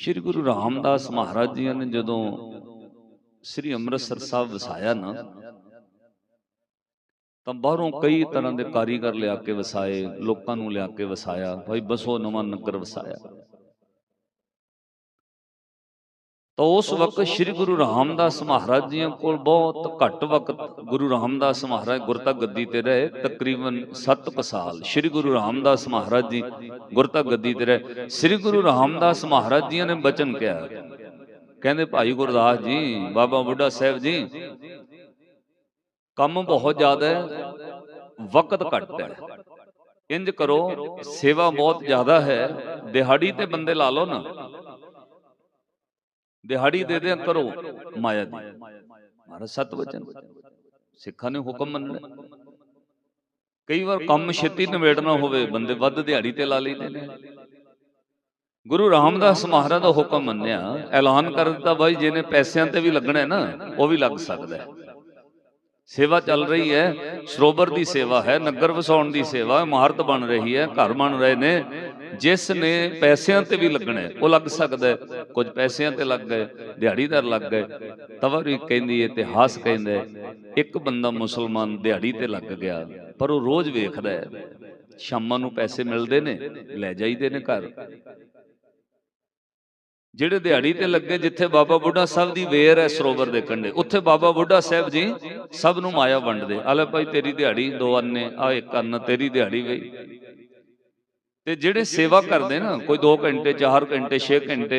ਸ੍ਰੀ ਗੁਰੂ ਰਾਮਦਾਸ ਮਹਾਰਾਜ ਜੀ ਨੇ ਜਦੋਂ ਸ੍ਰੀ ਅੰਮ੍ਰਿਤਸਰ ਸਾਹਿਬ ਵਸਾਇਆ ਨਾ, ਤਾਂ ਬਾਹਰੋਂ ਕਈ ਤਰ੍ਹਾਂ ਦੇ ਕਾਰੀਗਰ ਲਿਆ ਕੇ ਵਸਾਏ, ਲੋਕਾਂ ਨੂੰ ਲਿਆ ਕੇ ਵਸਾਇਆ, ਭਾਈ ਬਸੋ ਨਵਾਂ ਨਗਰ ਵਸਾਇਆ। ਤਾਂ ਉਸ ਵਕਤ ਸ੍ਰੀ ਗੁਰੂ ਰਾਮਦਾਸ ਮਹਾਰਾਜ ਜੀ ਕੋਲ ਬਹੁਤ ਘੱਟ ਵਕਤ ਗੁਰੂ ਰਾਮਦਾਸ ਮਹਾਰਾਜ ਗੁਰਤਾ ਗੱਦੀ ਤੇ ਰਹੇ, ਤਕਰੀਬਨ 7 ਸਾਲ। ਸ੍ਰੀ ਗੁਰੂ ਰਾਮਦਾਸ ਮਹਾਰਾਜ ਜੀ ਗੁਰਤਾ ਗੱਦੀ ਤੇ ਰਹੇ। ਸ੍ਰੀ ਗੁਰੂ ਰਾਮਦਾਸ ਮਹਾਰਾਜ ਜੀ ਨੇ ਬਚਨ ਕਿਹਾ। ਕਹਿੰਦੇ, ਭਾਈ ਗੁਰਦਾਸ ਜੀ, ਬਾਬਾ ਬੁੱਢਾ ਸਾਹਿਬ ਜੀ, ਕੰਮ ਬਹੁਤ ਜ਼ਿਆਦਾ ਹੈ, ਵਕਤ ਘੱਟ ਹੈ। ਇੰਜ ਕਰੋ, ਸੇਵਾ ਬਹੁਤ ਜ਼ਿਆਦਾ ਹੈ, ਦਿਹਾੜੀ ਤੇ ਬੰਦੇ ਲਾ ਲਓ ਨਾ। ਦਿਹਾੜੀ ਦੇ ਦਿਆ ਕਰੋ ਮਾਇਆ ਦੀ। ਮਹਾਰਾਜ ਸਤ ਵਚਨ ਸਿੱਖਾਂ ਨੇ ਹੁਕਮ ਮੰਨਣਾ ਕਈ ਵਾਰ ਕੰਮ ਛੇਤੀ ਨਿਬੇੜਨਾ ਹੋਵੇ ਬੰਦੇ ਵੱਧ ਦਿਹਾੜੀ ਤੇ ਲਾ ਲੈਂਦੇ ਨੇ। ਗੁਰੂ ਰਾਮਦਾਸ ਮਹਾਰਾਜ ਦਾ ਹੁਕਮ ਮੰਨਿਆ ਐਲਾਨ ਕਰ ਦਿੱਤਾ ਬਾਈ ਜਿਹਨੇ ਪੈਸਿਆਂ ਤੇ ਵੀ ਲੱਗਣਾ ਹੈ ਨਾ ਉਹ ਵੀ ਲੱਗ ਸਕਦਾ ਹੈ। ਸੇਵਾ ਚੱਲ ਰਹੀ ਹੈ ਸਰੋਵਰ ਦੀ ਸੇਵਾ ਹੈ ਨਗਰ ਵਸਾਉਣ ਦੀ ਸੇਵਾ ਹੈ ਇਮਾਰਤ ਬਣ ਰਹੀ ਹੈ ਘਰ ਬਣ ਰਹੇ ਨੇ। ਜਿਸ ਨੇ ਪੈਸਿਆਂ ਤੇ ਵੀ ਲੱਗਣਾ, ਉਹ ਲੱਗ ਸਕਦਾ ਹੈ। ਕੁਝ ਪੈਸਿਆਂ ਤੇ ਲੱਗ ਗਏ ਦਿਹਾੜੀਦਾਰ ਲੱਗ ਗਏ। ਤਵਰੀ ਕਹਿੰਦੀ ਹੈ ਇਤਿਹਾਸ ਕਹਿੰਦਾ ਇੱਕ ਬੰਦਾ ਮੁਸਲਮਾਨ ਦਿਹਾੜੀ ਤੇ ਲੱਗ ਗਿਆ, ਪਰ ਉਹ ਰੋਜ਼ ਵੇਖਦਾ ਹੈ। ਸ਼ਾਮਾਂ ਨੂੰ ਪੈਸੇ ਮਿਲਦੇ ਨੇ, ਲੈ ਜਾਈਦੇ ਨੇ ਘਰ। ਜਿਹੜੇ ਦਿਹਾੜੀ ਤੇ ਲੱਗੇ, ਜਿੱਥੇ ਬਾਬਾ ਬੁੱਢਾ ਸਾਹਿਬ ਦੀ ਵੇਰ ਹੈ ਸਰੋਵਰ ਦੇ ਕੰਢੇ ਉੱਥੇ ਬਾਬਾ ਬੁੱਢਾ ਸਾਹਿਬ ਜੀ ਸਭ ਨੂੰ ਮਾਇਆ ਵੰਡਦੇ। ਆਲੇ ਭਾਈ, ਤੇਰੀ ਦਿਹਾੜੀ ਦੋ ਅੰਨੇ ਆ ਇੱਕ ਅੰਨ ਤੇਰੀ ਦਿਹਾੜੀ ਵਈ ਤੇ ਜਿਹੜੇ ਸੇਵਾ ਕਰਦੇ ਨਾ, ਕੋਈ 2 ਘੰਟੇ 4 ਘੰਟੇ 6 ਘੰਟੇ,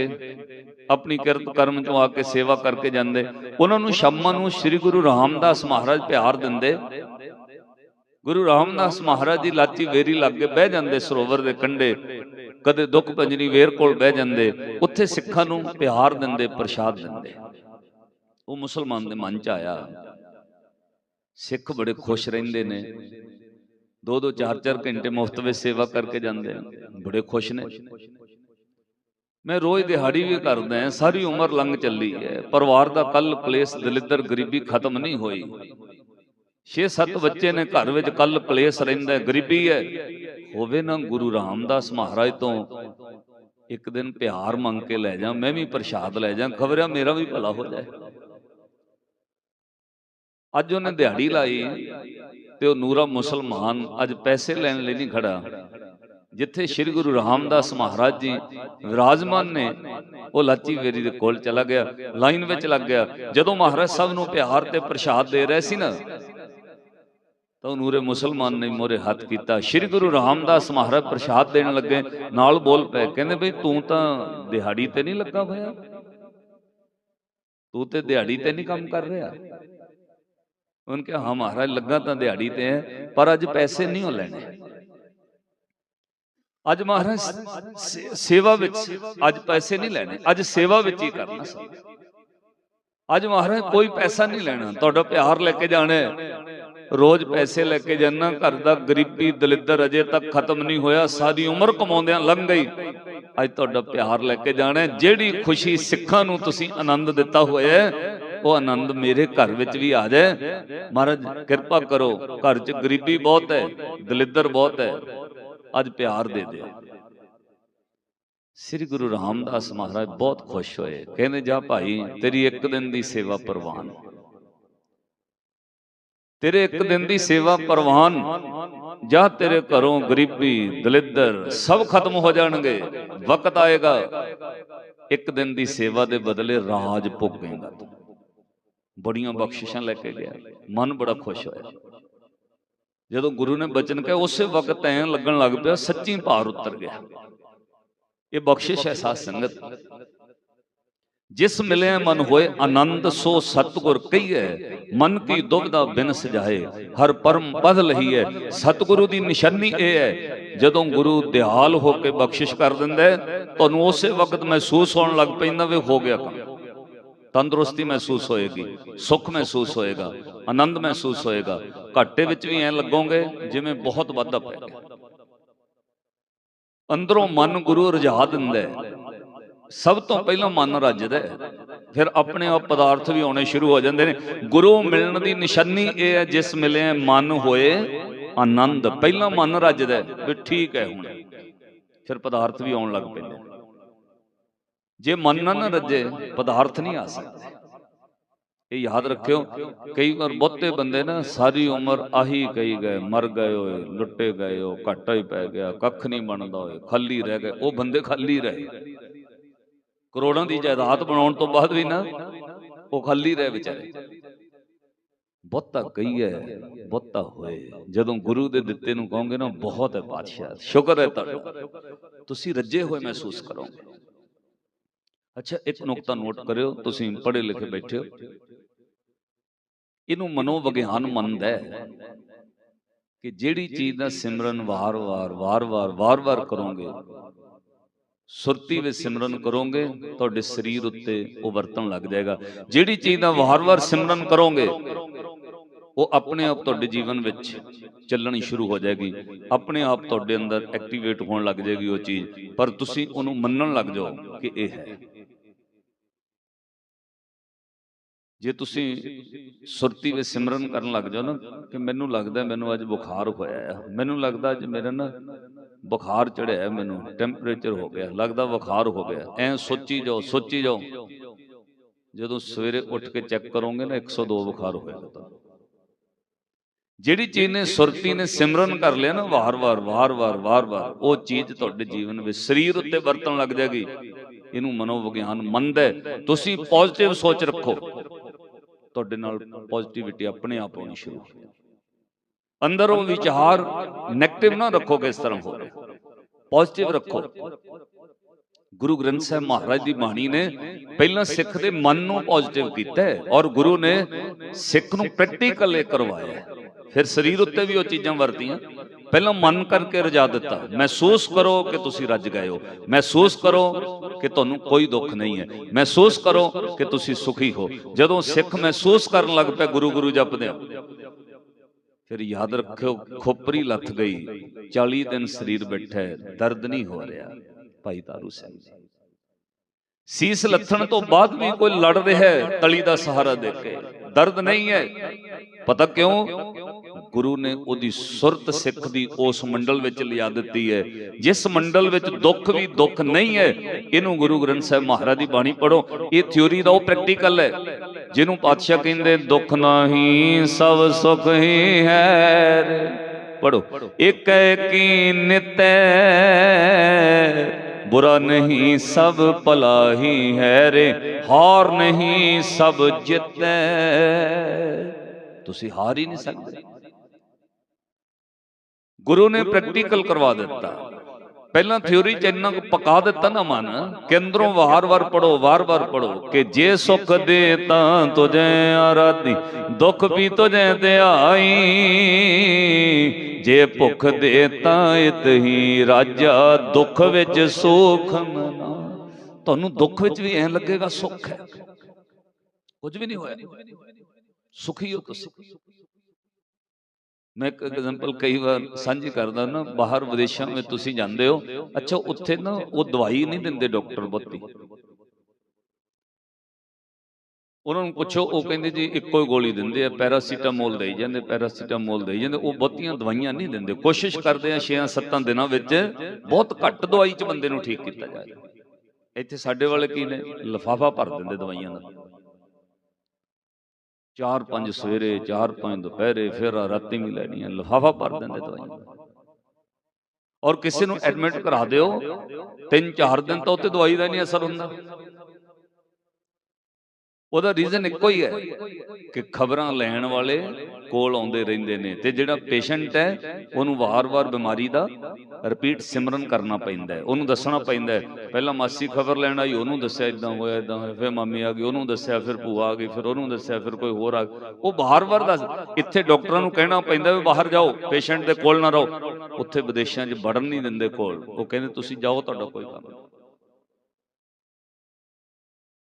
ਆਪਣੀ ਕਿਰਤ ਕਰਮ ਚੋਂ ਆ ਕੇ ਸੇਵਾ ਕਰਕੇ ਜਾਂਦੇ, ਉਹਨਾਂ ਨੂੰ ਸ਼ਾਮਾਂ ਨੂੰ ਸ੍ਰੀ ਗੁਰੂ ਰਾਮਦਾਸ ਮਹਾਰਾਜ ਪਿਆਰ ਦਿੰਦੇ। ਗੁਰੂ ਰਾਮਦਾਸ ਮਹਾਰਾਜ ਦੀ ਲਾਚੀ ਵੇਰੀ ਲੱਗ ਕੇ ਬਹਿ ਜਾਂਦੇ ਸਰੋਵਰ ਦੇ ਕੰਢੇ, ਕਦੇ ਦੁੱਖ ਪੰਜਨੀ ਵੇਰ ਕੋਲ ਬਹਿ ਜਾਂਦੇ, ਉੱਥੇ ਸਿੱਖਾਂ ਨੂੰ ਪਿਆਰ ਦਿੰਦੇ, ਪ੍ਰਸ਼ਾਦ ਦਿੰਦੇ। ਉਹ ਮੁਸਲਮਾਨ ਦੇ ਮਨ ਚ ਆਇਆ। ਸਿੱਖ ਬੜੇ ਖੁਸ਼ ਰਹਿੰਦੇ ਨੇ। ਦੋ ਦੋ ਚਾਰ ਚਾਰ ਘੰਟੇ ਮੁਫਤ ਵਿੱਚ ਸੇਵਾ ਕਰਕੇ ਜਾਂਦੇ ਨੇ ਬੜੇ ਖੁਸ਼ ਨੇ। ਮੈਂ ਰੋਜ਼ ਦਿਹਾੜੀ ਵੀ ਕਰਦਾ ਹਾਂ ਸਾਰੀ ਉਮਰ ਲੰਘ ਚੱਲੀ ਹੈ। ਪਰਿਵਾਰ ਦਾ ਕੱਲ ਕਲੇਸ਼ ਦਲਿੱਦਰ ਗਰੀਬੀ ਖਤਮ ਨਹੀਂ ਹੋਈ। 6-7 ਬੱਚੇ ਨੇ ਘਰ ਵਿੱਚ ਕੱਲ ਕਲੇਸ਼ ਰਹਿੰਦਾ ਗਰੀਬੀ ਹੈ। ਹੋਵੇ ਨਾ ਗੁਰੂ ਰਾਮਦਾਸ ਮਹਾਰਾਜ ਤੋਂ ਇੱਕ ਦਿਨ ਪਿਆਰ ਮੰਗ ਕੇ ਲੈ ਜਾ ਮੈਂ ਵੀ ਪ੍ਰਸ਼ਾਦ ਲੈ ਜਾ ਖਬਰਿਆ ਮੇਰਾ ਵੀ ਭਲਾ ਹੋ ਜਾਏ। ਅੱਜ ਉਹਨੇ ਦਿਹਾੜੀ ਲਾਈ। ਤੇ ਉਹ ਨੂਰਾ ਮੁਸਲਮਾਨ ਅੱਜ ਪੈਸੇ ਲੈਣ ਲਈ ਨਹੀਂ ਖੜਾ। ਜਿੱਥੇ ਸ੍ਰੀ ਗੁਰੂ ਰਾਮਦਾਸ ਮਹਾਰਾਜ ਜੀ ਵਿਰਾਜਮਾਨ ਨੇ, ਉਹ ਲਾਚੀ ਵੇਰੀ ਦੇ ਕੋਲ ਚਲਾ ਗਿਆ, ਲਾਈਨ ਵਿੱਚ ਲੱਗ ਗਿਆ। ਜਦੋਂ ਮਹਾਰਾਜ ਸਾਹਿਬ ਨੂੰ ਪਿਆਰ ਤੇ ਪ੍ਰਸ਼ਾਦ ਦੇ ਰਹੇ ਸੀ ਨਾ, ਤਾਂ ਉਹ ਨੂਰੇ ਮੁਸਲਮਾਨ ਨੇ ਮੋਰੇ ਹੱਥ ਕੀਤਾ। ਸ੍ਰੀ ਗੁਰੂ ਰਾਮਦਾਸ ਮਹਾਰਾਜ ਪ੍ਰਸ਼ਾਦ ਦੇਣ ਲੱਗੇ, ਨਾਲ ਬੋਲ ਪਏ, ਕਹਿੰਦੇ ਬਈ ਤੂੰ ਤਾਂ ਦਿਹਾੜੀ ਤੇ ਨਹੀਂ ਲੱਗਾ ਹੋਇਆ। ਤੂੰ ਤੇ ਦਿਹਾੜੀ ਤੇ ਨਹੀਂ ਕੰਮ ਕਰ ਰਿਹਾ। ਉਹਨਾਂ ਕਿਹਾ ਹਾਂ ਮਹਾਰਾਜ ਲੱਗਾ ਤਾਂ ਦਿਹਾੜੀ ਤੇ ਹੈ, ਪਰ ਅੱਜ ਪੈਸੇ ਨਹੀਂ ਹੋ ਲੈਣੇ। ਅੱਜ ਮਹਾਰਾਜ ਸੇਵਾ ਵਿੱਚ, ਅੱਜ ਪੈਸੇ ਨਹੀਂ ਲੈਣੇ, ਅੱਜ ਸੇਵਾ ਵਿੱਚ ਹੀ ਕਰਨਾ ਅੱਜ ਮਹਾਰਾਜ ਕੋਈ ਪੈਸਾ ਨਹੀਂ ਲੈਣਾ, ਤੁਹਾਡਾ ਪਿਆਰ ਲੈ ਕੇ ਜਾਣਾ ਰੋਜ਼ ਪੈਸੇ ਲੈ ਕੇ ਜਾਣਾ ਘਰ ਦਾ ਗਰੀਬੀ ਦਲਿੱਦਰ ਅਜੇ ਤੱਕ ਖਤਮ ਨਹੀਂ ਹੋਇਆ, ਸਾਰੀ ਉਮਰ ਕਮਾਉਂਦਿਆਂ ਲੰਘ ਗਈ। ਅੱਜ ਤੁਹਾਡਾ ਪਿਆਰ ਲੈ ਕੇ ਜਾਣਾ ਜਿਹੜੀ ਖੁਸ਼ੀ ਸਿੱਖਾਂ ਨੂੰ ਤੁਸੀਂ ਆਨੰਦ ਦਿੱਤਾ ਹੋਇਆ ਉਹ ਆਨੰਦ ਮੇਰੇ ਘਰ ਵਿੱਚ ਵੀ ਆ ਜਾਏ। ਮਹਾਰਾਜ, ਕਿਰਪਾ ਕਰੋ। ਘਰ 'ਚ ਗਰੀਬੀ ਬਹੁਤ ਹੈ, ਦਲਿੱਦਰ ਬਹੁਤ ਹੈ। ਅੱਜ ਪਿਆਰ ਦੇ ਦਿਓ। ਸ੍ਰੀ ਗੁਰੂ ਰਾਮਦਾਸ ਮਹਾਰਾਜ ਬਹੁਤ ਖੁਸ਼ ਹੋਏ। ਕਹਿੰਦੇ, ਜਾ ਭਾਈ, ਤੇਰੀ ਇੱਕ ਦਿਨ ਦੀ ਸੇਵਾ ਪ੍ਰਵਾਨ। ਤੇਰੇ ਇੱਕ ਦਿਨ ਦੀ ਸੇਵਾ ਪ੍ਰਵਾਨ। ਜਾਂ ਤੇਰੇ ਘਰੋਂ ਗਰੀਬੀ, ਦਲਿੱਦਰ ਸਭ ਖਤਮ ਹੋ ਜਾਣਗੇ। ਵਕਤ ਆਏਗਾ। ਇੱਕ ਦਿਨ ਦੀ ਸੇਵਾ ਦੇ ਬਦਲੇ ਰਾਜ ਭੋਗੇਗਾ ਤੂੰ। ਬੜੀਆਂ ਬਖਸ਼ਿਸ਼ਾਂ ਲੈ ਕੇ ਗਿਆ। ਮਨ ਬੜਾ ਖੁਸ਼ ਹੋਇਆ। ਜਦੋਂ ਗੁਰੂ ਨੇ ਬਚਨ ਕਿਹਾ ਉਸੇ ਵਕਤ ਐਂ ਲੱਗਣ ਲੱਗ ਪਿਆ ਸੱਚੀ ਭਾਰ ਉਤਰ ਗਿਆ। ਇਹ ਬਖਸ਼ਿਸ਼ ਹੈ ਸਾਧ ਸੰਗਤ। ਜਿਸ ਮਿਲਿਆ ਮਨ ਹੋਏ ਆਨੰਦ ਸੋ ਸਤਗੁਰ ਕਹੀਏ ਮਨ ਕੀ ਦੁਬਦਾ ਬਿਨ ਸਜਾਏ ਹਰ ਪਰਮ ਪਦ ਲਹੀ ਹੈ ਸਤਗੁਰੂ ਦੀ ਨਿਸ਼ਾਨੀ ਇਹ ਹੈ ਜਦੋਂ ਗੁਰੂ ਦਿਆਲ ਹੋ ਕੇ ਬਖਸ਼ਿਸ਼ ਕਰ ਦਿੰਦਾ ਤੁਹਾਨੂੰ ਉਸੇ ਵਕਤ ਮਹਿਸੂਸ ਹੋਣ ਲੱਗ ਪੈਂਦਾ ਵੇ ਹੋ ਗਿਆ ਕੰਮ। ਤੰਦਰੁਸਤੀ ਮਹਿਸੂਸ ਹੋਏਗੀ, ਸੁੱਖ ਮਹਿਸੂਸ ਹੋਏਗਾ, ਆਨੰਦ ਮਹਿਸੂਸ ਹੋਏਗਾ। ਘਾਟੇ ਵਿੱਚ ਵੀ ਐਂ ਲੱਗੋਗੇ ਜਿਵੇਂ ਬਹੁਤ ਵਾਧਾ ਪੈ ਗਿਆ। ਅੰਦਰੋਂ ਮਨ ਗੁਰੂ ਰਜਾ ਦਿੰਦਾ ਸਭ ਤੋਂ ਪਹਿਲਾਂ ਮਨ ਰੱਜਦਾ ਫਿਰ ਆਪਣੇ ਆਪ ਪਦਾਰਥ ਵੀ ਆਉਣੇ ਸ਼ੁਰੂ ਹੋ ਜਾਂਦੇ ਨੇ। ਗੁਰੂ ਮਿਲਣ ਦੀ ਨਿਸ਼ਾਨੀ ਇਹ ਹੈ, ਜਿਸ ਮਿਲੇ ਮਨ ਹੋਏ, ਆਨੰਦ। ਪਹਿਲਾਂ ਮਨ ਰੱਜਦਾ ਵੀ ਠੀਕ ਹੈ ਹੁਣ। ਫਿਰ ਪਦਾਰਥ ਵੀ ਆਉਣ ਲੱਗ ਪੈਂਦੇ ਜੇ ਮਨ ਨਾ ਰੱਜੇ ਪਦਾਰਥ ਨਹੀਂ ਆ ਸਕਦੇ ਇਹ ਯਾਦ ਰੱਖਿਓ ਕਈ ਵਾਰ ਬਹੁਤੇ ਬੰਦੇ ਨਾ ਸਾਰੀ ਉਮਰ ਆਹੀ ਕਹੀ ਗਏ ਮਰ ਗਏ ਹੋਏ ਲੁੱਟੇ ਗਏ ਹੋ ਘਾਟਾ ਹੀ ਪੈ ਗਿਆ ਕੱਖ ਨਹੀਂ ਬਣਦਾ ਹੋਏ ਖਾਲੀ ਰਹਿ ਗਏ ਉਹ ਬੰਦੇ ਖਾਲੀ ਰਹੇ। ਕਰੋੜਾਂ ਦੀ ਜਾਇਦਾਦ ਬਣਾਉਣ ਤੋਂ ਬਾਅਦ ਵੀ ਨਾ ਉਹ ਖਾਲੀ ਰਹੇ ਵਿਚਾਰੇ। ਬਹੁਤਾ ਕਹੀ ਹੈ ਬਹੁਤਾ ਹੋਏ। ਜਦੋਂ ਗੁਰੂ ਦੇ ਦਿੱਤੇ ਨੂੰ ਕਹੋਗੇ ਨਾ ਬਹੁਤ ਹੈ ਪਾਤਸ਼ਾਹ ਸ਼ੁਕਰ ਹੈ ਤੁਹਾਡਾ। ਤੁਸੀਂ ਰੱਜੇ ਹੋਏ ਮਹਿਸੂਸ ਕਰੋਗੇ। ਅੱਛਾ ਇੱਕ ਨੁਕਤਾ ਨੋਟ ਕਰਿਓ ਤੁਸੀਂ ਪੜ੍ਹੇ ਲਿਖੇ ਬੈਠੇ ਹੋ। ਇਹਨੂੰ ਮਨੋਵਿਗਿਆਨ ਮੰਨਦਾ ਹੈ ਕਿ ਜਿਹੜੀ ਚੀਜ਼ ਦਾ ਸਿਮਰਨ ਵਾਰ-ਵਾਰ ਵਾਰ-ਵਾਰ ਵਾਰ-ਵਾਰ ਕਰੋਗੇ ਸੁਰਤੀ ਵਿੱਚ ਸਿਮਰਨ ਕਰੋਗੇ ਤੁਹਾਡੇ ਸਰੀਰ ਉੱਤੇ ਉਹ ਵਰਤਣ ਲੱਗ ਜਾਏਗਾ। ਜਿਹੜੀ ਚੀਜ਼ ਦਾ ਵਾਰ-ਵਾਰ ਸਿਮਰਨ ਕਰੋਗੇ ਉਹ ਆਪਣੇ ਆਪ ਤੁਹਾਡੇ ਜੀਵਨ ਵਿੱਚ ਚੱਲਣੀ ਸ਼ੁਰੂ ਹੋ ਜਾਏਗੀ। ਆਪਣੇ ਆਪ ਤੁਹਾਡੇ ਅੰਦਰ ਐਕਟੀਵੇਟ ਹੋਣ ਲੱਗ ਜਾਏਗੀ ਉਹ ਚੀਜ਼। ਪਰ ਤੁਸੀਂ ਉਹਨੂੰ ਮੰਨਣ ਲੱਗ ਜਾਓ ਕਿ ਇਹ ਹੈ। ਜੇ ਤੁਸੀਂ ਸੁਰਤੀ ਵਿੱਚ ਸਿਮਰਨ ਕਰਨ ਲੱਗ ਜਾਓ ਨਾ, ਕਿ ਮੈਨੂੰ ਲੱਗਦਾ ਮੈਨੂੰ ਅੱਜ ਬੁਖਾਰ ਹੋਇਆ ਆ। ਮੈਨੂੰ ਲੱਗਦਾ ਅੱਜ ਮੇਰਾ ਨਾ ਬੁਖਾਰ ਚੜਿਆ ਮੈਨੂੰ ਟੈਂਪਰੇਚਰ ਹੋ ਗਿਆ, ਲੱਗਦਾ ਬੁਖਾਰ ਹੋ ਗਿਆ। ਐ ਸੋਚੀ ਜਾਓ ਸੋਚੀ ਜਾਓ। ਜਦੋਂ ਸਵੇਰੇ ਉੱਠ ਕੇ ਚੈੱਕ ਕਰੋਗੇ ਨਾ 102 ਬੁਖਾਰ ਹੋਏਗਾ ਤੁਹਾਨੂੰ ਜਿਹੜੀ ਚੀਜ਼ ਨੇ ਸੁਰਤੀ ਨੇ ਸਿਮਰਨ ਕਰ ਲਿਆ ਨਾ ਵਾਰ-ਵਾਰ ਵਾਰ-ਵਾਰ ਵਾਰ-ਵਾਰ ਉਹ ਚੀਜ਼ ਤੁਹਾਡੇ ਜੀਵਨ ਵਿੱਚ ਸਰੀਰ ਉੱਤੇ ਵਰਤਣ ਲੱਗ ਜਾਏਗੀ। ਇਹਨੂੰ ਮਨੋਵਿਗਿਆਨ ਮੰਨਦਾ ਤੁਸੀਂ ਪੋਜ਼ਿਟਿਵ ਸੋਚ ਰੱਖੋ। ਤੁਹਾਡੇ ਨਾਲ ਪੋਜ਼ਿਟਿਵਿਟੀ ਆਪਣੇ ਆਪ ਆਉਣੀ ਸ਼ੁਰੂ ਹੋ ਜਾਏਗੀ। ਅੰਦਰੋਂ ਵਿਚਾਰ 네ਗੇਟਿਵ ਨਾ ਰੱਖੋ ਕਿ ਇਸ ਤਰ੍ਹਾਂ ਹੋ ਰਿਹਾ ਪੋਜ਼ਿਟਿਵ ਰੱਖੋ ਗੁਰੂ ਗ੍ਰੰਥ ਸਾਹਿਬ ਮਹਾਰਾਜ ਦੀ ਬਾਣੀ ਨੇ ਪਹਿਲਾਂ ਸਿੱਖ ਦੇ ਮਨ ਨੂੰ ਪੋਜ਼ਿਟਿਵ ਕੀਤਾ ਹੈ ਔਰ ਗੁਰੂ ਨੇ ਸਿੱਖ ਨੂੰ ਪ੍ਰੈਕਟੀਕਲ ਇਹ ਕਰਵਾਇਆ। ਫਿਰ ਸਰੀਰ ਉੱਤੇ ਵੀ ਉਹ ਚੀਜ਼ਾਂ ਵਰਤੀਆਂ ਪਹਿਲਾਂ ਮਨ ਕਰਕੇ ਰਜਾ ਦਿੱਤਾ। ਮਹਿਸੂਸ ਕਰੋ ਕਿ ਤੁਸੀਂ ਰੱਜ ਗਏ ਹੋ। ਮਹਿਸੂਸ ਕਰੋ ਕਿ ਤੁਹਾਨੂੰ ਕੋਈ ਦੁੱਖ ਨਹੀਂ ਹੈ। ਮਹਿਸੂਸ ਕਰੋ ਕਿ ਤੁਸੀਂ ਸੁਖੀ ਹੋ। ਜਦੋਂ ਸਿੱਖ ਮਹਿਸੂਸ ਕਰਨ ਲੱਗ ਪਿਆ, ਗੁਰੂ ਗੁਰੂ ਜਪਦੇ ਆ। ਫਿਰ ਯਾਦ ਰੱਖਿਓ, ਖੋਪਰੀ ਲੱਥ ਗਈ। 40 ਦਿਨ ਸਰੀਰ ਬੈਠਾ ਦਰਦ ਨਹੀਂ ਹੋ ਰਿਹਾ। ਭਾਈ ਤਾਰੂ ਸਿੰਘ ਜੀ। ਸੀਸ ਲੱਥਣ ਤੋਂ ਬਾਅਦ ਵੀ ਕੋਈ ਲੜ ਰਿਹਾ ਹੈ, ਤਲੀ ਦਾ ਸਹਾਰਾ ਦੇ ਕੇ। ਦਰਦ ਨਹੀਂ ਹੈ। ਪਤਾ ਕਿਉਂ? ਗੁਰੂ ਨੇ ਉਹਦੀ ਸੁਰਤ ਸਿੱਖ ਦੀ ਉਸ ਮੰਡਲ ਵਿੱਚ ਲਿਆ ਦਿੱਤੀ ਹੈ। ਜਿਸ ਮੰਡਲ ਵਿੱਚ ਦੁੱਖ ਵੀ ਦੁੱਖ ਨਹੀਂ ਹੈ, ਇਹਨੂੰ ਗੁਰੂ ਗ੍ਰੰਥ ਸਾਹਿਬ ਮਹਾਰਾਜ ਦੀ ਬਾਣੀ ਪੜੋ ਇਹ ਥਿਉਰੀ ਦਾ ਉਹ ਪ੍ਰੈਕਟੀਕਲ ਹੈ, ਜਿਹਨੂੰ ਪਾਤਸ਼ਾਹ ਕਹਿੰਦੇ, ਦੁੱਖ ਨਹੀਂ, ਸਭ ਸੁਖ ਹੀ ਹੈ ਪੜੋ ਇੱਕ ਕੀ ਨਿਤੈ ਬੁਰਾ ਨਹੀਂ, ਸਭ ਭਲਾ ਹੀ ਹੈ ਰੇ। ਹਾਰ ਨਹੀਂ, ਸਭ ਜਿੱਤੈ। ਤੁਸੀਂ ਹਾਰ ਹੀ ਨਹੀਂ ਸਕਦੇ। ਗੁਰੂ ਨੇ ਪ੍ਰੈਕਟੀਕਲ ਕਰਵਾ ਦਿੱਤਾ। ਪਹਿਲਾਂ ਥਿਉਰੀ ਚ ਇੰਨਾ ਕੁ ਪਕਾ ਦਿੱਤਾ ਨਾ ਮਨ ਕਿ ਅੰਦਰੋਂ ਵਾਰ-ਵਾਰ ਪੜੋ ਵਾਰ-ਵਾਰ ਪੜੋ ਕਿ ਜੇ ਸੁਖ ਦੇ ਤਾਂ ਤੁਝੇ ਆਰਾਧੀ ਦੁੱਖ ਵੀ ਤੁਝੇ ਧਿਆਈ ਜੇ ਭੁੱਖ ਦੇ ਤਾਂ ਇਤ ਹੀ ਰਾਜਾ ਦੁੱਖ ਵਿੱਚ ਸੁਖ ਮਨਾ। ਤੁਹਾਨੂੰ ਦੁੱਖ ਵਿੱਚ ਵੀ ਐਂ ਲੱਗੇਗਾ ਸੁੱਖ ਹੈ। ਕੁਝ ਵੀ ਨਹੀਂ ਹੋਇਆ। ਸੁਖੀ ਹੋ ਤੁਸੀਂ। ਮੈਂ ਇੱਕ ਐਗਜ਼ਾਮਪਲ ਕਈ ਵਾਰ ਸਾਂਝੀ ਕਰਦਾ ਨਾ ਬਾਹਰ ਵਿਦੇਸ਼ਾਂ ਵਿੱਚ ਤੁਸੀਂ ਜਾਂਦੇ ਹੋ। ਅੱਛਾ ਉੱਥੇ ਨਾ ਉਹ ਦਵਾਈ ਨਹੀਂ ਦਿੰਦੇ ਡਾਕਟਰ ਬੱਤੀ ਉਹਨਾਂ ਨੂੰ ਪੁੱਛੋ ਉਹ ਕਹਿੰਦੇ ਜੀ ਇੱਕੋ ਹੀ ਗੋਲੀ ਦਿੰਦੇ ਆ ਪੈਰਾਸੀਟਾਮੋਲ ਦੇਈ ਜਾਂਦੇ ਪੈਰਾਸੀਟਾਮੋਲ ਦੇਈ ਜਾਂਦੇ ਉਹ ਬਹੁਤੀਆਂ ਦਵਾਈਆਂ ਨਹੀਂ ਦਿੰਦੇ। ਕੋਸ਼ਿਸ਼ ਕਰਦੇ ਆ 6-7 ਦਿਨਾਂ ਵਿੱਚ ਬਹੁਤ ਘੱਟ ਦਵਾਈ 'ਚ ਬੰਦੇ ਨੂੰ ਠੀਕ ਕੀਤਾ ਜਾਏ ਇੱਥੇ ਸਾਡੇ ਵਾਲੇ ਕੀ ਨੇ? ਲਫਾਫਾ ਭਰ ਦਿੰਦੇ ਦਵਾਈਆਂ ਦਾ ਚਾਰ ਪੰਜ ਸਵੇਰੇ ਚਾਰ ਪੰਜ ਦੁਪਹਿਰੇ ਫਿਰ ਰਾਤੀ ਵੀ ਲੈਣੀਆਂ ਲਫਾਫਾ ਭਰ ਦਿੰਦੇ ਦਵਾਈਆਂ। ਔਰ ਕਿਸੇ ਨੂੰ ਐਡਮਿਟ ਕਰਾ ਦਿਓ ਤਿੰਨ ਚਾਰ ਦਿਨ ਤਾਂ ਉੱਤੇ ਦਵਾਈ ਦਾ ਨਹੀਂ ਅਸਰ ਹੁੰਦਾ। ਉਹਦਾ ਰੀਜ਼ਨ ਇੱਕੋ ਹੀ ਹੈ ਕਿ ਖਬਰਾਂ ਲੈਣ ਵਾਲੇ ਕੋਲ ਆਉਂਦੇ ਰਹਿੰਦੇ ਨੇ ਤੇ ਜਿਹੜਾ ਪੇਸ਼ੈਂਟ ਹੈ ਉਹਨੂੰ ਵਾਰ-ਵਾਰ ਬਿਮਾਰੀ ਦਾ ਰਿਪੀਟ ਸਿਮਰਨ ਕਰਨਾ ਪੈਂਦਾ ਹੈ। ਉਹਨੂੰ ਦੱਸਣਾ ਪੈਂਦਾ ਹੈ। ਪਹਿਲਾਂ ਮਾਸੀ ਖਬਰ ਲੈਣ ਆਈ ਉਹਨੂੰ ਦੱਸਿਆ ਇਦਾਂ ਹੋਇਆ ਇਦਾਂ ਹੋਇਆ ਫਿਰ ਮਾਮੀ ਆ ਗਈ ਉਹਨੂੰ ਦੱਸਿਆ ਫਿਰ ਭੂਆ ਆ ਗਈ ਫਿਰ ਉਹਨੂੰ ਦੱਸਿਆ ਫਿਰ ਕੋਈ ਹੋਰ ਆ ਗਿਆ। ਉਹ ਬਾਰ-ਬਾਰ ਦੱਸ ਇੱਥੇ ਡਾਕਟਰਾਂ ਨੂੰ ਕਹਿਣਾ ਪੈਂਦਾ ਵੀ ਬਾਹਰ ਜਾਓ ਪੇਸ਼ੈਂਟ ਦੇ ਕੋਲ ਨਾ ਰਹੋ। ਉੱਥੇ ਵਿਦੇਸ਼ਾਂ 'ਚ ਵੜਨ ਨਹੀਂ ਦਿੰਦੇ ਕੋਲ। ਉਹ ਕਹਿੰਦੇ ਤੁਸੀਂ ਜਾਓ ਤੁਹਾਡਾ ਕੋਈ ਕੰਮ ਨਹੀਂ।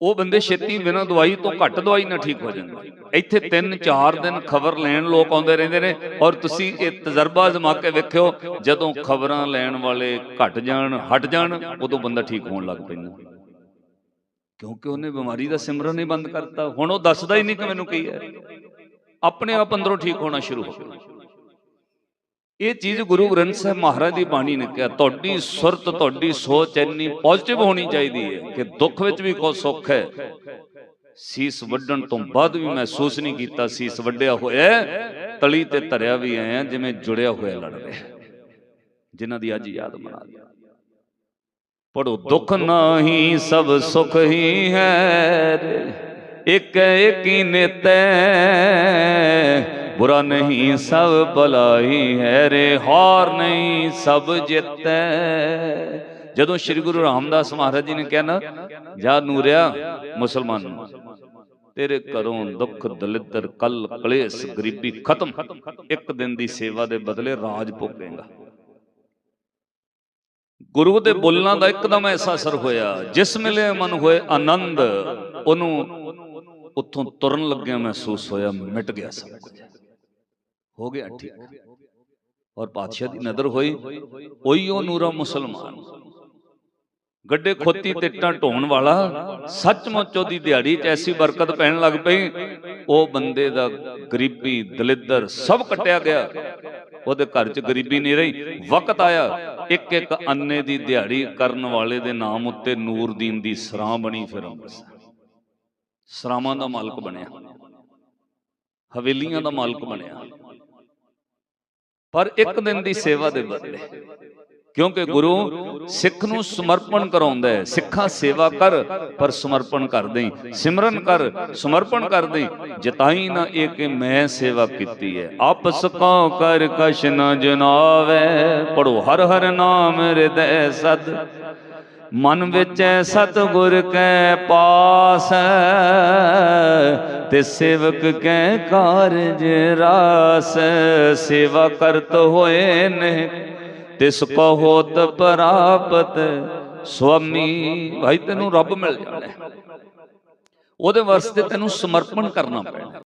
ਉਹ ਬੰਦੇ ਛੇਤੀ ਬਿਨਾਂ ਦਵਾਈ ਤੋਂ ਘੱਟ ਦਵਾਈ ਨਾਲ ਠੀਕ ਹੋ ਜਾਂਦੇ ਇੱਥੇ 3-4 ਦਿਨ ਖਬਰ ਲੈਣ ਲੋਕ ਆਉਂਦੇ ਰਹਿੰਦੇ ਨੇ ਔਰ ਤੁਸੀਂ ਇਹ ਤਜਰਬਾ ਜ਼ਮਾ ਕੇ ਵੇਖਿਓ ਜਦੋਂ ਖਬਰਾਂ ਲੈਣ ਵਾਲੇ ਘਟ ਜਾਣ ਹਟ ਜਾਣ ਉਦੋਂ ਬੰਦਾ ਠੀਕ ਹੋਣ ਲੱਗ ਪੈਂਦਾ। ਕਿਉਂਕਿ ਉਹਨੇ ਬਿਮਾਰੀ ਦਾ ਸਿਮਰਨ ਹੀ ਬੰਦ ਕਰਤਾ। ਹੁਣ ਉਹ ਦੱਸਦਾ ਹੀ ਨਹੀਂ ਕਿ ਮੈਨੂੰ ਕੀ ਹੈ ਆਪਣੇ ਆਪ ਅੰਦਰੋਂ ਠੀਕ ਹੋਣਾ ਸ਼ੁਰੂ ਹੋ ਗਿਆ। ਇਹ ਚੀਜ਼ ਗੁਰੂ ਗ੍ਰੰਥ ਸਾਹਿਬ ਮਹਾਰਾਜ ਦੀ ਬਾਣੀ ਨੇ ਕਿਹਾ, ਤੁਹਾਡੀ ਸੁਰਤ, ਤੁਹਾਡੀ ਸੋਚ ਇੰਨੀ ਪੋਜ਼ਿਟਿਵ ਹੋਣੀ ਚਾਹੀਦੀ ਹੈ ਕਿ ਦੁੱਖ ਵਿੱਚ ਵੀ ਕੋਈ ਸੁੱਖ ਹੈ। ਸੀਸ ਵੱਢਣ ਤੋਂ ਬਾਅਦ ਵੀ ਮਹਿਸੂਸ ਨਹੀਂ ਕੀਤਾ, ਸੀਸ ਵੱਢਿਆ ਹੋਇਆ ਤਲੀ ਤੇ ਧਰਿਆ ਵੀ ਆਇਆ ਜਿਵੇਂ ਜੁੜਿਆ ਹੋਇਆ ਲੜ ਰਿਹਾ ਜਿਨ੍ਹਾਂ ਦੀ ਅੱਜ ਯਾਦ ਮਨਾ ਲਿਆ। ਪੜੋ, ਦੁੱਖ ਨਾਹੀ ਸਭ ਸੁਖ ਹੀ ਹੈ ਇੱਕ ਇੱਕ ਹੀ ਨਿਤੈ ਬੁਰਾ ਨਹੀਂ, ਸਭ ਭਲਾਈ ਹੈ ਰੇ। ਹਾਰ ਨਹੀਂ, ਸਭ ਜਿੱਤੈ ਜਦੋਂ ਸ੍ਰੀ ਗੁਰੂ ਰਾਮਦਾਸ ਮਹਾਰਾਜ ਜੀ ਨੇ ਕਹਿਣਾ ਜਾ ਨੂਰਿਆ, ਮੁਸਲਮਾਨ ਤੇਰੇ ਘਰੋਂ ਦੁੱਖ, ਦਲਿੱਦਰ, ਕਲ, ਕਲੇਸ਼, ਗਰੀਬੀ ਖਤਮ। ਇੱਕ ਦਿਨ ਦੀ ਸੇਵਾ ਦੇ ਬਦਲੇ ਰਾਜ ਭੋਗੇਗਾ। ਗੁਰੂ ਦੇ ਬੋਲਣਾ ਦਾ ਇੱਕਦਮ ਐਸਾ ਅਸਰ ਹੋਇਆ, ਜਿਸ ਮਿਲੇ ਮਨ ਹੋਏ ਆਨੰਦ, ਉਹਨੂੰ ਉੱਥੋਂ ਤੁਰਨ ਲੱਗਿਆ ਮਹਿਸੂਸ ਹੋਇਆ, ਮਿਟ ਗਿਆ ਸਭ ਕੁਝ। ਹੋ ਗਿਆ ਠੀਕ। ਔਰ ਪਾਤਸ਼ਾਹ ਦੀ ਨਜ਼ਰ ਹੋਈ ਉਹੀ ਉਹ ਨੂਰਾ ਮੁਸਲਮਾਨ। ਗੱਡੇ ਖੋਤੀ ਤੇ ਇੱਟਾਂ ਢੋਣ ਵਾਲਾ ਸੱਚਮੁੱਚ ਉਹਦੀ ਦਿਹਾੜੀ 'ਚ ਐਸੀ ਬਰਕਤ ਪੈਣ ਲੱਗ ਪਈ ਉਹ ਬੰਦੇ ਦਾ ਗਰੀਬੀ ਦਲਿੱਦਰ ਸਭ ਕੱਟਿਆ ਗਿਆ। ਉਹਦੇ ਘਰ 'ਚ ਗਰੀਬੀ ਨਹੀਂ ਰਹੀ। ਵਕਤ ਆਇਆ ਇੱਕ ਇੱਕ ਅੰਨੇ ਦੀ ਦਿਹਾੜੀ ਕਰਨ ਵਾਲੇ ਦੇ ਨਾਮ ਉੱਤੇ ਨੂਰਦੀਨ ਦੀ ਸਰਾਂ ਬਣੀ ਫਿਰ ਅੰਮ੍ਰਿਤਸਰ ਸਰਾਵਾਂ ਦਾ ਮਾਲਕ ਬਣਿਆ। ਹਵੇਲੀਆਂ ਦਾ ਮਾਲਕ ਬਣਿਆ। ਪਰ ਇੱਕ ਦਿਨ ਦੀ ਸੇਵਾ ਦੇ ਬਦਲੇ। ਕਿਉਂਕਿ ਗੁਰੂ ਸਿੱਖ ਨੂੰ ਸਮਰਪਣ ਕਰਾਉਂਦਾ ਹੈ। ਸਿੱਖਾਂ ਸੇਵਾ ਕਰ ਪਰ ਸਮਰਪਣ ਕਰ ਦੇਈ ਸਿਮਰਨ ਕਰ ਸਮਰਪਣ ਕਰ ਦੇਈ ਜਤਾਈ ਨਾ ਇਹ ਕਿ ਮੈਂ ਸੇਵਾ ਕੀਤੀ ਹੈ। ਆਪਸ ਕੋ ਕਰ ਕਛ ਨ ਜਨਾਵੇ? ਪੜੋ ਹਰ ਹਰ ਨਾਮ ਹਿਰਦੈ ਸਦ। ਮਨ ਵਿੱਚ ਸਤਿਗੁਰ ਕੈ ਪਾਸ। ਤੇ ਸੇਵਕ ਕੈ ਕਾਰਜ ਰਾਸ। ਸੇਵਾ ਕਰਤ ਹੋਏ ਨੇ। ਤਿਸ ਕੋ ਹੋਤ ਪ੍ਰਾਪਤ ਸੁਆਮੀ, ਭਾਈ ਤੈਨੂੰ ਰੱਬ ਮਿਲ ਜਾਣਾ। ਉਹਦੇ ਵਾਸਤੇ ਤੈਨੂੰ ਸਮਰਪਣ ਕਰਨਾ ਪੈਣਾ।